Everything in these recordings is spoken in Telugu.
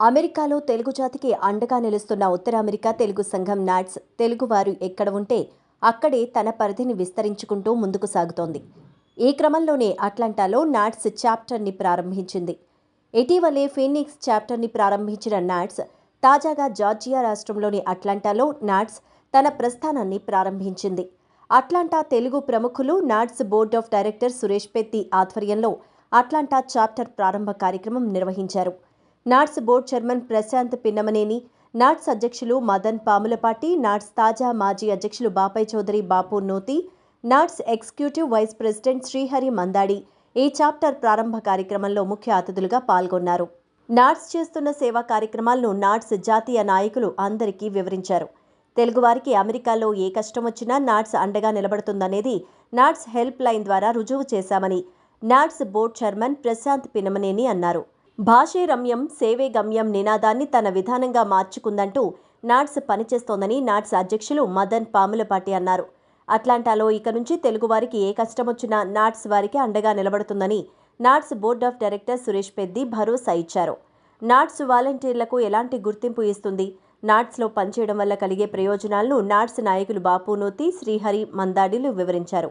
అమెరికాలో తెలుగు జాతికి అండగా నిలుస్తున్న ఉత్తర అమెరికా తెలుగు సంఘం నాట్స్ తెలుగువారు ఎక్కడ ఉంటే అక్కడే తన పరిధిని విస్తరించుకుంటూ ముందుకు సాగుతోంది. ఈ క్రమంలోనే అట్లాంటాలో నాట్స్ చాప్టర్ని ప్రారంభించింది. ఇటీవలే ఫీనిక్స్ చాప్టర్ని ప్రారంభించిన నాట్స్ తాజాగా జార్జియా రాష్ట్రంలోని అట్లాంటాలో నాట్స్ తన ప్రస్థానాన్ని ప్రారంభించింది. అట్లాంటా తెలుగు ప్రముఖులు NATS board of director Suresh Petti ఆధ్వర్యంలో అట్లాంటా చాప్టర్ ప్రారంభ కార్యక్రమం నిర్వహించారు. NATS board chairman Prashant Pinnamaneni NATS అధ్యక్షులు మదన్ పాములపాటి నాట్స్ తాజా మాజీ అధ్యక్షులు Bapai Chowdary Bapu Noti NATS executive vice president Srihari Mandadi ఈ చాప్టర్ ప్రారంభ కార్యక్రమంలో ముఖ్య అతిథులుగా పాల్గొన్నారు. నాట్స్ చేస్తున్న సేవా కార్యక్రమాలను నాట్స్ జాతీయ నాయకులు అందరికీ వివరించారు. తెలుగువారికి అమెరికాలో ఏ కష్టం వచ్చినా నాట్స్ అండగా నిలబడుతుందనేది నాట్స్ హెల్ప్ లైన్ ద్వారా రుజువు చేశామని NATS board chairman Prashant Pinamaneni అన్నారు. భాషే రమ్యం సేవే గమ్యం నినాదాన్ని తన విధానంగా మార్చుకుందంటూ నాట్స్ పనిచేస్తోందని నాట్స్ అధ్యక్షులు మదన్ పాములపాటి అన్నారు. అట్లాంటాలో ఇక నుంచి తెలుగువారికి ఏ కష్టమొచ్చినా నాట్స్ వారికి అండగా నిలబడుతుందని NATS board of director Suresh Peddi భరోసా ఇచ్చారు. నాట్స్ వాలంటీర్లకు ఎలాంటి గుర్తింపు ఇస్తుంది? నాట్స్లో పనిచేయడం వల్ల కలిగే ప్రయోజనాలను నాట్స్ నాయకులు బాపునూతి శ్రీహరి మందాడిలు వివరించారు.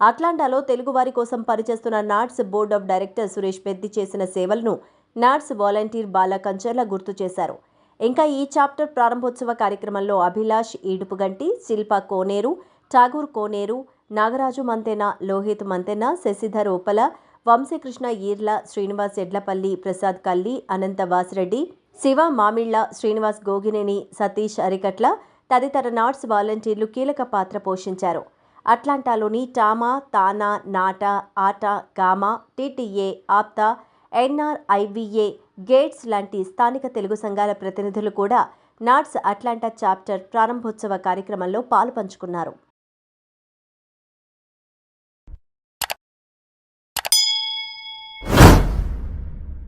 అట్లాంటాలో తెలుగువారి కోసం పనిచేస్తున్న NATS board of director Suresh Peddi చేసిన సేవలను నాట్స్ వాలంటీర్ బాల కంచర్ల గుర్తు చేశారు. ఇంకా ఈ చాప్టర్ ప్రారంభోత్సవ కార్యక్రమంలో అభిలాష్ ఈడుపుగంటి శిల్ప కోనేరు ఠాగూర్ కోనేరు నాగరాజు మంతెన లోహిత్ మంతెన శశిధర్ ఉప్పల వంశీకృష్ణ ఈర్ల శ్రీనివాస్ ఎడ్లపల్లి ప్రసాద్ కల్లి అనంత వాసిరెడ్డి శివ మామిళ్ళ శ్రీనివాస్ గోగినేని సతీష్ అరికట్ల తదితర నాట్స్ వాలంటీర్లు కీలక పాత్ర పోషించారు. అట్లాంటాలోని TAMA TANA NATA ATA GAMA TTA APTA NRIVA GATES లాంటి స్థానిక తెలుగు సంఘాల ప్రతినిధులు కూడా నాట్స్ అట్లాంటా చాప్టర్ ప్రారంభోత్సవ కార్యక్రమంలో పాలుపంచుకున్నారు